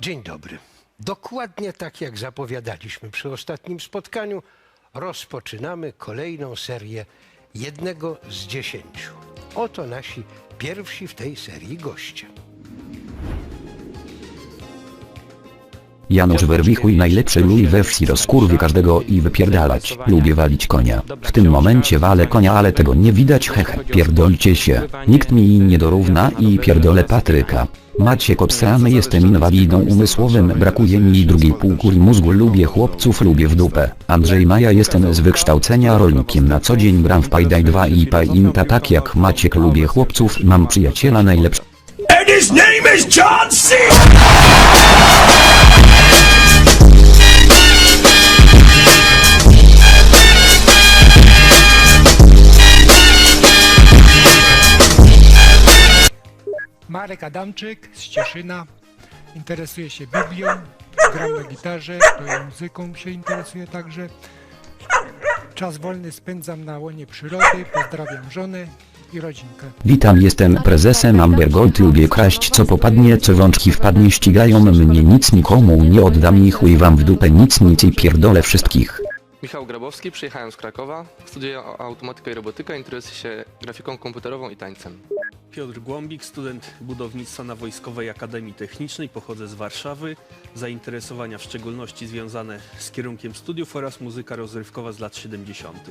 Dzień dobry. Dokładnie tak jak zapowiadaliśmy przy ostatnim spotkaniu, rozpoczynamy kolejną serię jednego z dziesięciu. Oto nasi pierwsi w tej serii goście. Janusz Werwichuj najlepszy lubi we wsi rozkurwy każdego i wypierdalać. Lubię walić konia. W tym momencie walę konia, ale tego nie widać hehe. Pierdolcie się. Nikt mi nie dorówna i pierdolę Patryka. Macie kopsamy jestem inwalidą umysłowym, brakuje mi drugiej półkuli mózgu, lubię chłopców, lubię w dupę. Andrzej Maja jestem z wykształcenia rolnikiem, na co dzień gram w Payday 2 i Painta tak jak Maciek lubię chłopców, mam przyjaciela najlepszego. And his name is John C. Marek Adamczyk z Cieszyna. Interesuje się Biblią, gram na gitarze, to muzyką się interesuje także. Czas wolny spędzam na łonie przyrody, pozdrawiam żonę i rodzinkę. Witam, jestem prezesem Amber Gold, lubię kraść co popadnie, co wączki wpadnie, ścigają mnie, nic nikomu nie oddam i chuj wam w dupę, nic nic i pierdolę wszystkich. Michał Grabowski, przyjechałem z Krakowa, studiuję automatykę i robotykę, interesuję się grafiką komputerową i tańcem. Piotr Głąbik, student budownictwa na Wojskowej Akademii Technicznej, pochodzę z Warszawy. Zainteresowania w szczególności związane z kierunkiem studiów oraz muzyka rozrywkowa z lat 70.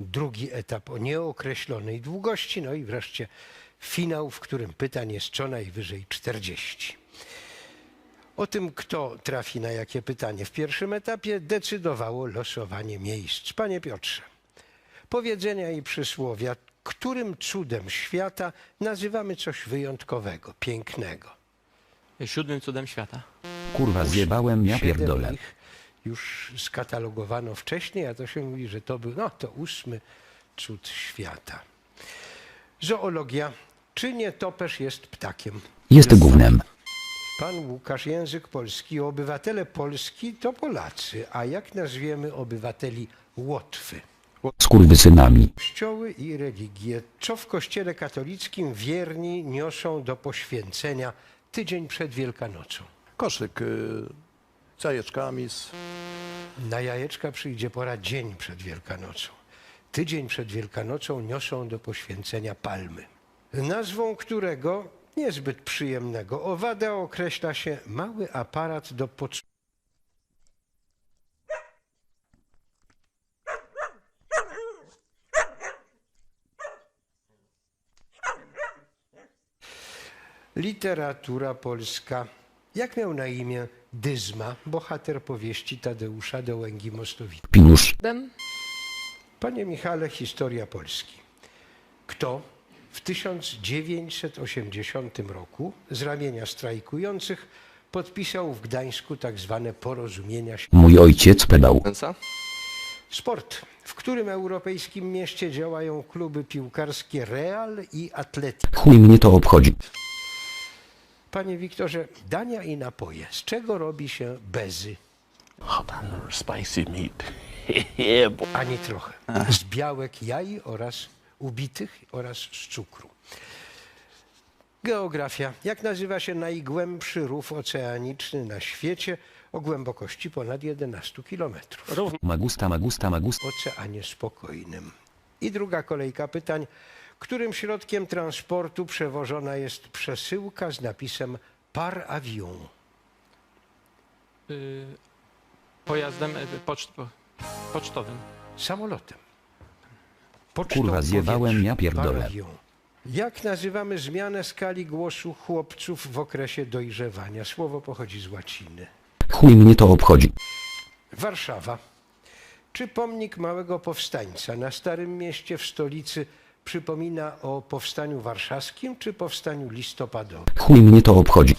drugi etap o nieokreślonej długości, no i wreszcie finał, w którym pytań jest co najwyżej 40. O tym, kto trafi na jakie pytanie w pierwszym etapie, decydowało losowanie miejsc. Panie Piotrze, powiedzenia i przysłowia, którym cudem świata nazywamy coś wyjątkowego, pięknego? Siódmym cudem świata. Kurwa zjebałem ja Siedem pierdolę. ich już skatalogowano wcześniej, a to się mówi, że to był, no to ósmy cud świata. Zoologia. Czy nietoperz jest ptakiem? Jest gównem. Pan Łukasz, język polski. Obywatele Polski to Polacy, a jak nazwiemy obywateli Łotwy? Skurwysynami. Kościoły i religie. Co w kościele katolickim wierni niosą do poświęcenia tydzień przed Wielkanocą? Koszyk y, jajeczkami, z Na jajeczka przyjdzie pora dzień przed Wielkanocą. Tydzień przed Wielkanocą niosą do poświęcenia palmy. Nazwą którego niezbyt przyjemnego owada określa się mały aparat do pod... Literatura polska. Jak miał na imię Dyzma, bohater powieści Tadeusza Dołęgi Mostowicza? Pinusz. Panie Michale, historia Polski. Kto w 1980 roku z ramienia strajkujących podpisał w Gdańsku tak zwane porozumienia ś- Mój ojciec pedał. Sport. W którym europejskim mieście działają kluby piłkarskie Real i Atletic? Chuj mnie to obchodzi. Panie Wiktorze, dania i napoje. Z czego robi się bezy? spicy meat. Ani trochę. Z białek jaj oraz ubitych oraz z cukru. Geografia. Jak nazywa się najgłębszy rów oceaniczny na świecie o głębokości ponad 11 kilometrów? Magusta magusta magusta. Oceanie Spokojnym. I druga kolejka pytań. Którym środkiem transportu przewożona jest przesyłka z napisem par avion? Y, pojazdem y, poczt po, pocztowym. Samolotem. Pocztą Kurwa, zjebałem ja powietrzną, pierdolę. parawią. Jak nazywamy zmianę skali głosu chłopców w okresie dojrzewania? Słowo pochodzi z łaciny. Chuj mnie to obchodzi. Warszawa. Czy pomnik małego powstańca na Starym Mieście w stolicy przypomina o powstaniu warszawskim czy powstaniu listopadowym? Chuj mnie to obchodzi.